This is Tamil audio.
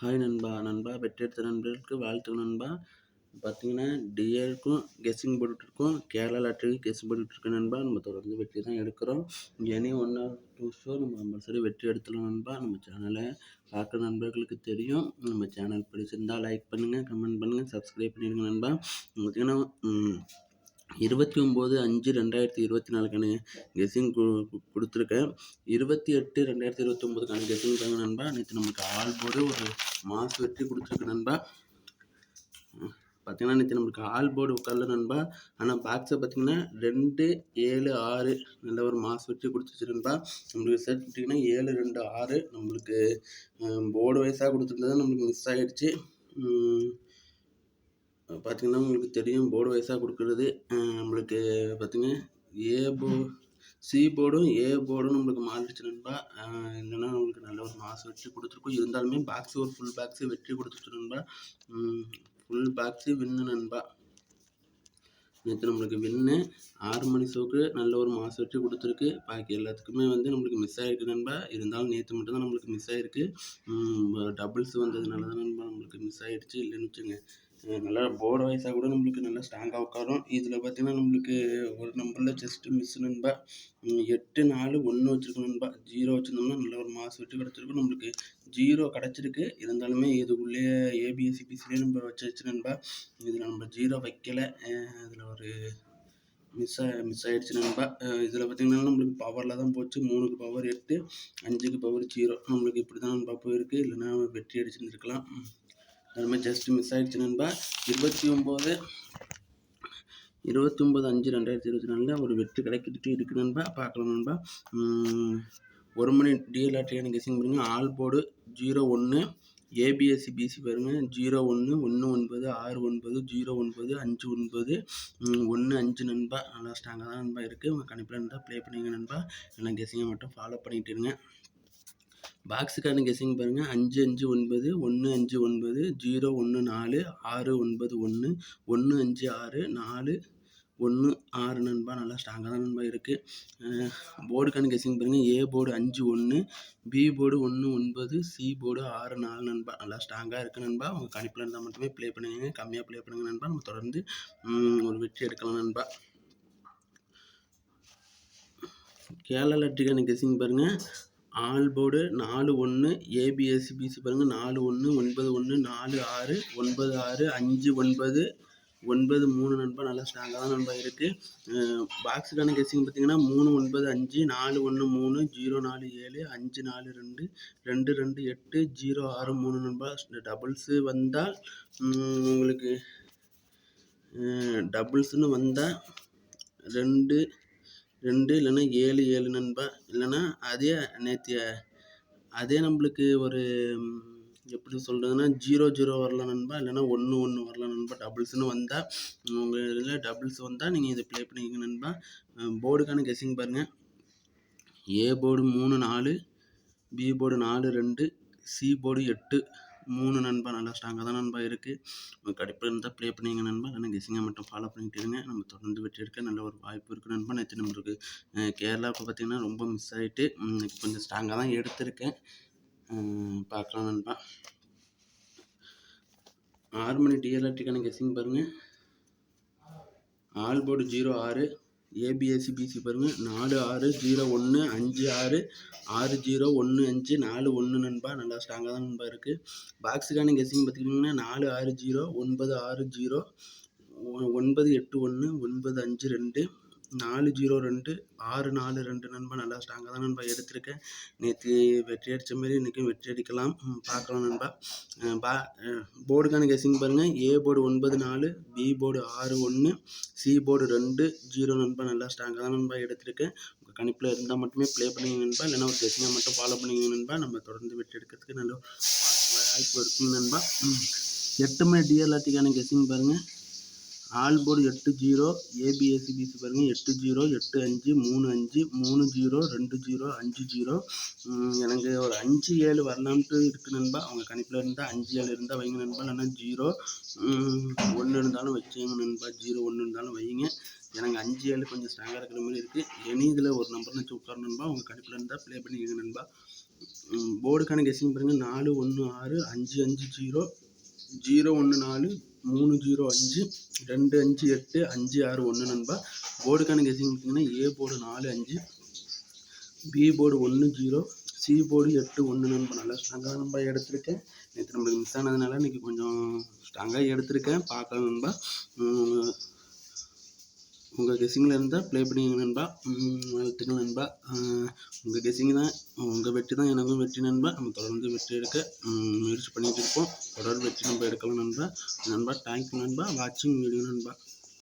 ஹாய் நண்பா. நண்பா வெற்றியெடுத்த நண்பர்களுக்கு வாழ்த்துக்கள் நண்பா. பார்த்தீங்கன்னா டிஏருக்கும் கெஸ்ஸிங் போட்டுட்ருக்கோம். கேரளா லாட்டரிக்கு கெஸ் போட்டுட்ருக்கோம் நண்பா. நம்ம தொடர்ந்து வெற்றி தான் எடுக்கிறோம். Any one or two show நம்ம கம்பல்சரி வெற்றி எடுத்துடலாம் நண்பா. நம்ம சேனலை பார்க்குற நண்பர்களுக்கு தெரியும். நம்ம சேனல் பிடிச்சிருந்தால் லைக் பண்ணுங்கள் கமெண்ட் பண்ணுங்கள் சப்ஸ்கிரைப் பண்ணிடுங்க நண்பா. பார்த்தீங்கன்னா இருபத்தி ஒம்பது அஞ்சு ரெண்டாயிரத்தி இருபத்தி நாலுக்கான கெஸ்ஸிங் கு கொடுத்துருக்கேன். இருபத்தி எட்டு ரெண்டாயிரத்தி இருபத்தொம்போதுக்கான கெஸ்ஸிங் தாங்க நண்பா. நேற்று நம்மளுக்கு ஆல் போர்டு ஒரு மாஸ் வெற்றி கொடுத்துருக்கு நண்பா. பார்த்தீங்கன்னா நேற்று நம்மளுக்கு ஆல் போர்டு உட்காரல நண்பா. ஆனால் பாக்ஸை பார்த்தீங்கன்னா ரெண்டு ஏழு ஆறு நல்ல ஒரு மாஸ் வெற்றி கொடுத்துச்சு நண்பா. நம்மளுக்கு செட் பார்த்தீங்கன்னா ஏழு ரெண்டு ஆறு நம்மளுக்கு போர்டு வைஸாக கொடுத்துருந்தது நம்மளுக்கு மிஸ் ஆகிடுச்சு பார்த்திங்கன்னா உங்களுக்கு தெரியும் போர்டு வைஸாக கொடுக்குறது. நம்மளுக்கு பார்த்தீங்கன்னா ஏ போ சி போர்டும் ஏ போர்டும் நம்மளுக்கு மாறிடுச்சு நண்பா. இல்லைன்னா நம்மளுக்கு நல்ல ஒரு மாதம் வெற்றி கொடுத்துருக்கோம். இருந்தாலுமே பாக்ஸ் ஒரு ஃபுல் பாக்ஸு வெற்றி கொடுத்துருச்சு நண்பா. ஃபுல் பாக்ஸு வின்னு நண்பா. நேற்று நம்மளுக்கு வின்னு ஆறு மணி ஷோக்கு நல்ல ஒரு மாஸ் வெற்றி கொடுத்துருக்கு. பாக்கி எல்லாத்துக்குமே வந்து நம்மளுக்கு மிஸ் ஆகிருக்கு நண்பா. இருந்தாலும் நேற்று மட்டும்தான் நம்மளுக்கு மிஸ் ஆகிருக்கு டபுள்ஸ் வந்ததுனால தான் நண்பா நம்மளுக்கு மிஸ் ஆகிடுச்சு இல்லைன்னு வச்சுங்க நல்லா போர்டு வைஸாக கூட நம்மளுக்கு நல்லா ஸ்ட்ராங்காக உட்காரும். இதில் பார்த்தீங்கன்னா நம்மளுக்கு ஒரு நம்பரில் ஜஸ்ட்டு மிஸ் நண்பா. எட்டு நாலு ஒன்று வச்சுருக்கோம் நண்பா. ஜீரோ வச்சுருந்தோம்னா நல்ல ஒரு மாதம் விட்டு கிடச்சிருக்கும். நம்மளுக்கு ஜீரோ கிடச்சிருக்கு. இருந்தாலுமே இதுக்குள்ளேயே ஏபிஎஸ்சிபிசிலே நம்ம வச்சு நண்பா. இதில் நம்ம ஜீரோ வைக்கலை. இதில் ஒரு மிஸ் மிஸ் ஆகிடுச்சு நண்பா. இதில் பார்த்திங்கன்னா நம்மளுக்கு பவரில் தான் போச்சு. மூணுக்கு பவர் எட்டு அஞ்சுக்கு பவர் ஜீரோ நம்மளுக்கு இப்படி தான் நண்பா போயிருக்கு. இல்லைன்னா வெற்றி அடிச்சுருந்துருக்கலாம். அதுமாதிரி ஜஸ்ட் மிஸ் ஆகிடுச்சு நண்பா. இருபத்தி ஒம்பது இருபத்தி ஒம்பது அஞ்சு ரெண்டாயிரத்தி இருபத்தி நாலில் ஒரு வெற்றி கிடைக்கிட்டு இருக்குது நண்பா. பார்க்கலாம் நண்பா. ஒரு மணி டிஎல்ஆர்டியான கெஸிங் பண்ணுங்க ஆல் போர்டு ஜீரோ ஒன்று ஏபிஎஸ்சி பிசி பாருங்கள் ஜீரோ ஒன்று ஒன்று ஒன்பது ஆறு ஒன்பது ஜீரோ ஒன்பது அஞ்சு ஒன்பது. ஒன்று அஞ்சு நண்பா. நல்லா ஸ்ட்ராங்காக தான் நண்பா இருக்குது உங்கள் கணிப்பில் இருந்தால் ப்ளே பண்ணிங்க நண்பா. எல்லாம் கெஸிங்கை மட்டும் ஃபாலோ பண்ணிகிட்டு இருங்க. பாக்ஸுக்கான கெஸிங் பாருங்கள் அஞ்சு அஞ்சு ஒன்பது ஒன்று அஞ்சு ஒன்பது ஜீரோ ஒன்று நாலு ஆறு ஒன்பது ஒன்று ஒன்று அஞ்சு ஆறு நாலு ஒன்று ஆறு நண்பா நல்லா ஸ்ட்ராங்காக தான் நண்பா இருக்குது போர்டுக்கான கெஸிங் பாருங்கள் ஏ போர்டு அஞ்சு ஒன்று பி போர்டு ஒன்று ஒன்பது சி போர்டு ஆறு நாலு நண்பா. நல்லா ஸ்ட்ராங்காக இருக்குது நண்பா. உங்கள் கணிப்பில் இருந்தால் மட்டுமே ப்ளே பண்ணுங்க. கம்மியாக ப்ளே பண்ணுங்கள் நண்பா. நம்ம தொடர்ந்து ஒரு வெற்றி எடுக்கலாம் நண்பா. கேரளா லட்டுக்கான கெஸிங் பாருங்கள் ஆல் போர்டு நாலு ஒன்று ஏபிஎஸ்சி பிசி பாருங்கள் நாலு ஒன்று ஒன்பது ஒன்று நாலு ஆறு ஒன்பது ஆறு அஞ்சு ஒன்பது ஒன்பது மூணு நண்பா நல்லா ஸ்ட்ராங்காக தான் நண்பா இருக்குது பாக்ஸுக்கான கெஸ்ஸிங் பார்த்தீங்கன்னா மூணு ஒன்பது அஞ்சு நாலு ஒன்று மூணு ஜீரோ நாலு ஏழு அஞ்சு நாலு ரெண்டு ரெண்டு ரெண்டு எட்டு ஜீரோ ஆறு மூணு நண்பா டபுள்ஸு வந்தால் உங்களுக்கு டபுள்ஸ்னு வந்தால் ரெண்டு ரெண்டு இல்லைன்னா ஏழு ஏழு நண்பா இல்லைன்னா அதே நேற்று அதே நம்மளுக்கு ஒரு எப்படி சொல்கிறதுன்னா ஜீரோ ஜீரோ வரலாம் நண்பா இல்லைன்னா ஒன்று ஒன்று வரலாம் நண்பா. டபுள்ஸ்னு வந்தால் உங்கள் இதில் டபுள்ஸ் வந்தால் நீங்கள் இதை ப்ளே பண்ணிக்கங்க நண்பா. போர்டுக்கான கெஸிங் பாருங்கள் ஏ போர்டு மூணு நாலு பி போர்டு நாலு ரெண்டு சி போர்டு எட்டு மூணு நண்பா. நல்லா ஸ்ட்ராங்காக தான் நண்பா இருக்குது கடுப்பில் இருந்தால் ப்ளே பண்ணிங்க நண்பா. இல்லைனா கெஸிங்கை மட்டும் ஃபாலோ பண்ணிக்கிட்டு இருங்க. நம்ம தொடர்ந்து வெற்றி எடுக்க நல்ல ஒரு வாய்ப்பு இருக்குது நண்பா. நேற்று நம்மளுக்கு கேரளா இப்போ பார்த்திங்கன்னா ரொம்ப மிஸ் ஆகிட்டு கொஞ்சம் ஸ்ட்ராங்காக தான் எடுத்திருக்கேன். பார்க்கலாம் நண்பா. ஆறு மணி டிஎல்ஆர்டிக்கான கெஸிங் பாருங்கள் ஆல் போர்டு ஜீரோ ஆறு ஏபிஎஸ்சி பிசி பாருங்கள் நாலு ஆறு ஜீரோ ஒன்று அஞ்சு ஆறு ஆறு ஜீரோ ஒன்று அஞ்சு நாலு ஒன்று நண்பா. நல்லா ஸ்ட்ராங்காக தான் நண்பா இருக்குது பாக்ஸுக்கான கெஸ்ஸிங் பார்த்துக்கிட்டிங்கன்னா நாலு ஆறு ஜீரோ ஒன்பது ஆறு ஜீரோ ஒன்பது எட்டு ஒன்று ஒன்பது அஞ்சு ரெண்டு நாலு ஜீரோ ரெண்டு ஆறு நாலு ரெண்டு நண்பா நல்லா ஸ்ட்ராங்காக தான் நண்பா எடுத்திருக்கேன். நேற்று வெற்றி அடித்த மாரி இன்றைக்கும் வெற்றி அடிக்கலாம். பார்க்கலாம் நண்பா. பா போர்டுக்கான கெஸிங் பாருங்கள் ஏ போர்டு ஒன்பது நாலு பி போர்டு ஆறு ஒன்று சி போர்டு ரெண்டு ஜீரோ நண்பா நல்லா ஸ்ட்ராங்காக தான் நண்பா எடுத்திருக்கேன். உங்கள் கணிப்பில் இருந்தால் மட்டுமே ப்ளே பண்ணிங்க நண்பா. இல்லைன்னா ஒரு கெஸிங்கை மட்டும் ஃபாலோ பண்ணிங்க நண்பா. நம்ம தொடர்ந்து வெற்றி எடுக்கிறதுக்கு நல்ல வாய்ப்பு இருக்குங்க நண்பா. எட்டுமே டிஎல்ஆர்டிக்கான கெஸிங் பாருங்கள் ஆல்போர்டு எட்டு ஜீரோ ஏபிஎஸ்சிபிசி பாருங்கள் எட்டு ஜீரோ எட்டு அஞ்சு மூணு அஞ்சு மூணு ஜீரோ ரெண்டு ஜீரோ அஞ்சு ஜீரோ. எனக்கு ஒரு அஞ்சு ஏழு வரலான்ட்டு இருக்குது நண்பா. அவங்க கணிப்பில் இருந்தால் அஞ்சு ஏழு இருந்தால் வைங்க நண்பா. இல்லைன்னா ஜீரோ. ஒன்று இருந்தாலும் வச்சுங்க நண்பா. ஜீரோ ஒன்று இருந்தாலும் வைங்க. எனக்கு அஞ்சு ஏழு கொஞ்சம் ஸ்ட்ராங்காக இருக்கிற மாதிரி இருக்குது எனி இதில் ஒரு நம்பர் வச்சு நண்பா. உங்கள் கணிப்பில் இருந்தால் ப்ளே பண்ணிக்கங்க நண்பா. போர்டுக்கான கெஸ்ஸிங் பாருங்கள் நாலு ஒன்று ஆறு அஞ்சு அஞ்சு ஜீரோ. ஜீரோ ஒன்று நாலு மூணு ஜீரோ அஞ்சு ரெண்டு அஞ்சு எட்டு அஞ்சு ஆறு ஒன்று நண்பா. போர்டுக்கான கெஸ்ஸிங் பார்த்தீங்கன்னா ஏ போர்டு நாலு அஞ்சு பி போர்டு ஒன்று ஜீரோ சி போர்டு எட்டு ஒன்று நண்பா. நல்லா ஸ்ட்ராங்காக நண்பா எடுத்திருக்கேன். நேற்று நம்மளுக்கு மிஸ் ஆனதுனால இன்றைக்கி கொஞ்சம் ஸ்ட்ராங்காக எடுத்திருக்கேன். பார்க்கலாம் நண்பா. உங்கள் கெஸ்ஸிங்கில் இருந்தால் ப்ளே பண்ணிங்க நண்பா. வாழ்த்துக்கள் நண்பா. உங்கள் கெஸ்ஸிங் தான் உங்கள் வெற்றி தான் எனக்கும் வெற்றி நண்பா. நம்ம தொடர்ந்து வெற்றி எடுக்க முயற்சி பண்ணிகிட்டு இருப்போம். தொடர்ந்து வெற்றி நம்ம எடுக்கலாம் நண்பா. நண்பா தேங்க்யூ நண்பா. வாட்சிங் வீடியோ நண்பா.